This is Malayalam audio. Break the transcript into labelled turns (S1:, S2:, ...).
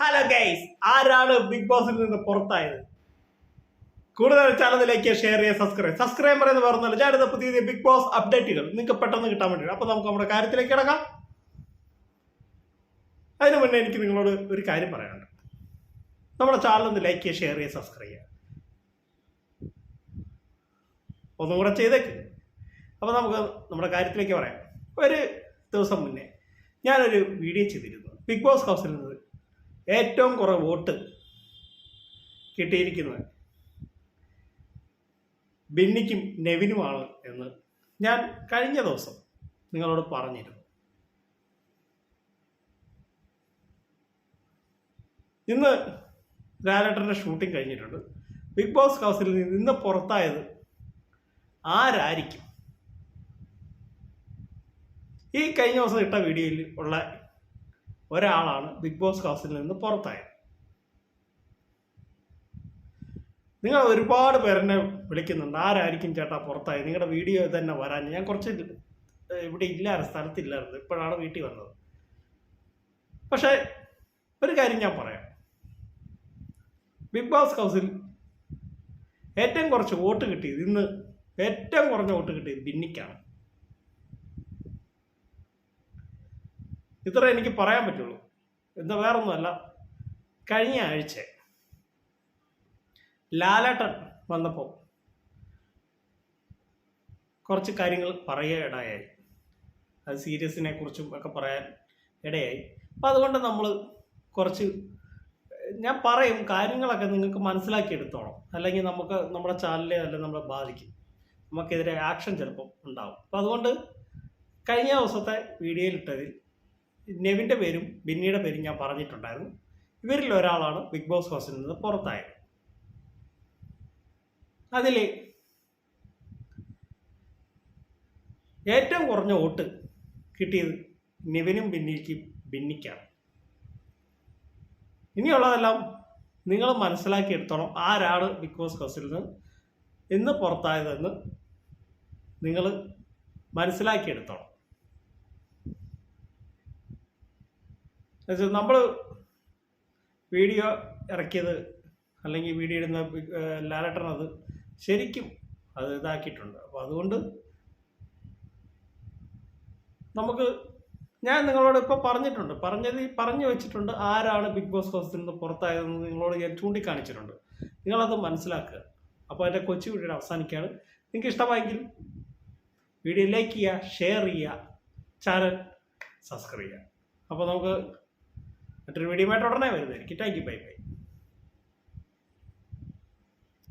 S1: ഹലോ ഗൈസ് ആരാണ് ബിഗ് ബോസിൽ നിന്ന് പുറത്തായത്? കൂടുതൽ ചാനലിലേക്ക് ഷെയർ ചെയ്യുക സബ്സ്ക്രൈബ് സബ്സ്ക്രൈബർ എന്ന് പറഞ്ഞാൽ ഞാൻ പുതിയ പുതിയ ബിഗ് ബോസ് അപ്ഡേറ്റുകൾ നിങ്ങൾക്ക് പെട്ടെന്ന് കിട്ടാൻ വേണ്ടി അപ്പോൾ നമുക്ക് നമ്മുടെ കാര്യത്തിലേക്ക് കിടക്കാം. അതിനു മുന്നേ എനിക്ക് നിങ്ങളോട് ഒരു കാര്യം പറയാനുണ്ട്. നമ്മുടെ ചാനൽ ഒന്ന് ലൈക്ക് ചെയ്യുക ഷെയർ ചെയ്യുക സബ്സ്ക്രൈബ് ചെയ്യുക. ഒന്നും കൂടെ ചെയ്തേക്ക്. അപ്പോൾ നമുക്ക് നമ്മുടെ കാര്യത്തിലേക്ക് പറയാം. ഒരു ദിവസം മുന്നേ ഞാനൊരു വീഡിയോ ചെയ്തിരുന്നു. ബിഗ് ബോസ് ഹൗസിൽ നിന്ന് ഏറ്റവും കുറവ് വോട്ട് കിട്ടിയിരിക്കുന്നത് ബിന്നിക്കും നെവിനുമാണ് എന്ന് ഞാൻ കഴിഞ്ഞ ദിവസം നിങ്ങളോട് പറഞ്ഞിരുന്നു. ഇന്ന് ലാലേട്ടന്റെ ഷൂട്ടിംഗ് കഴിഞ്ഞിട്ടുണ്ട്. ബിഗ് ബോസ് ഹൗസിൽ നിന്ന് ഇന്ന് പുറത്തായത് ആരായിരിക്കും? ഈ കഴിഞ്ഞ ദിവസം ഇട്ട വീഡിയോയിൽ ഉള്ള ഒരാളാണ് ബിഗ് ബോസ് ഹൗസിൽ നിന്ന് പുറത്തായത്. നിങ്ങൾ ഒരുപാട് പേരെന്നെ വിളിക്കുന്നുണ്ട്. ആരായിരിക്കും ചേട്ടാ പുറത്തായത്? നിങ്ങളുടെ വീഡിയോ തന്നെ വരാൻ ഞാൻ കുറച്ച് ഇവിടെ ഇല്ലായിരുന്നു സ്ഥലത്തില്ലായിരുന്നു. ഇപ്പോഴാണ് വീട്ടിൽ വന്നത്. പക്ഷേ ഒരു കാര്യം ഞാൻ പറയാം. ബിഗ് ബോസ് ഹൗസിൽ ഏറ്റവും കുറച്ച് വോട്ട് കിട്ടിയത് ഇന്ന് ഏറ്റവും കുറഞ്ഞ വോട്ട് കിട്ടിയത് ബിന്നിക്കാണ്. ഇത്ര എനിക്ക് പറയാൻ പറ്റുള്ളൂ. എന്താ വേറൊന്നുമല്ല. കഴിഞ്ഞ ആഴ്ച ലാലേട്ടൻ വന്നപ്പോൾ കുറച്ച് കാര്യങ്ങൾ പറയുക ഇടയായി അത് സീരിയസിനെ കുറിച്ചും ഒക്കെ പറയാൻ ഇടയായി. അപ്പം അതുകൊണ്ട് നമ്മൾ കുറച്ച് ഞാൻ പറയും കാര്യങ്ങളൊക്കെ നിങ്ങൾക്ക് മനസ്സിലാക്കി എടുത്തോണം അല്ലെങ്കിൽ നമുക്ക് നമ്മുടെ ചാനലിനെ അല്ലെങ്കിൽ നമ്മളെ ബാധിക്കും. നമുക്കെതിരെ ആക്ഷൻ ചിലപ്പം ഉണ്ടാവും. അപ്പം അതുകൊണ്ട് കഴിഞ്ഞ ദിവസത്തെ വീഡിയോയിലിട്ടതിൽ നെവിന്റെ പേരും ബിന്നിയുടെ പേരും ഞാൻ പറഞ്ഞിട്ടുണ്ടായിരുന്നു. ഇവരിൽ ഒരാളാണ് ബിഗ് ബോസ് ഹൗസിൽ നിന്ന് പുറത്തായത്. അതിൽ ഏറ്റവും കുറഞ്ഞ വോട്ട് കിട്ടിയത് നിവിനും ബിന്നിക്കും ബിന്നിക്കാണ്. ഇനിയുള്ളതെല്ലാം നിങ്ങൾ മനസ്സിലാക്കിയെടുത്തോളം ആരാണ് ബിഗ് ബോസ് ഹൗസിൽ നിന്ന് ഇന്ന് പുറത്തായതെന്ന് നിങ്ങൾ മനസ്സിലാക്കിയെടുത്തോളം എന്നുവെച്ചാൽ നമ്മൾ വീഡിയോ ഇറക്കിയത് അല്ലെങ്കിൽ വീഡിയോ ഇടുന്ന ലാലട്ടണത് ശരിക്കും അത് ഇതാക്കിയിട്ടുണ്ട്. അപ്പോൾ അതുകൊണ്ട് നമുക്ക് ഞാൻ നിങ്ങളോട് ഇപ്പോൾ പറഞ്ഞിട്ടുണ്ട്. പറഞ്ഞത് പറഞ്ഞു വെച്ചിട്ടുണ്ട് ആരാണ് ബിഗ് ബോസ് ഹൗസിൽ നിന്ന് പുറത്തായതെന്ന് നിങ്ങളോട് ഞാൻ ചൂണ്ടിക്കാണിച്ചിട്ടുണ്ട്. നിങ്ങളത് മനസ്സിലാക്കുക. അപ്പോൾ എന്റെ കൊച്ചു വീഡിയോ അവസാനിക്കുകയാണ്. നിങ്ങൾക്ക് ഇഷ്ടമായെങ്കിൽ വീഡിയോ ലൈക്ക് ചെയ്യുക ഷെയർ ചെയ്യുക ചാനൽ സബ്സ്ക്രൈബ് ചെയ്യുക. അപ്പോൾ നമുക്ക് മറ്റൊരു വീഡിയോ ഉടനെ വരുന്നതായിരിക്കും. Thank you bye bye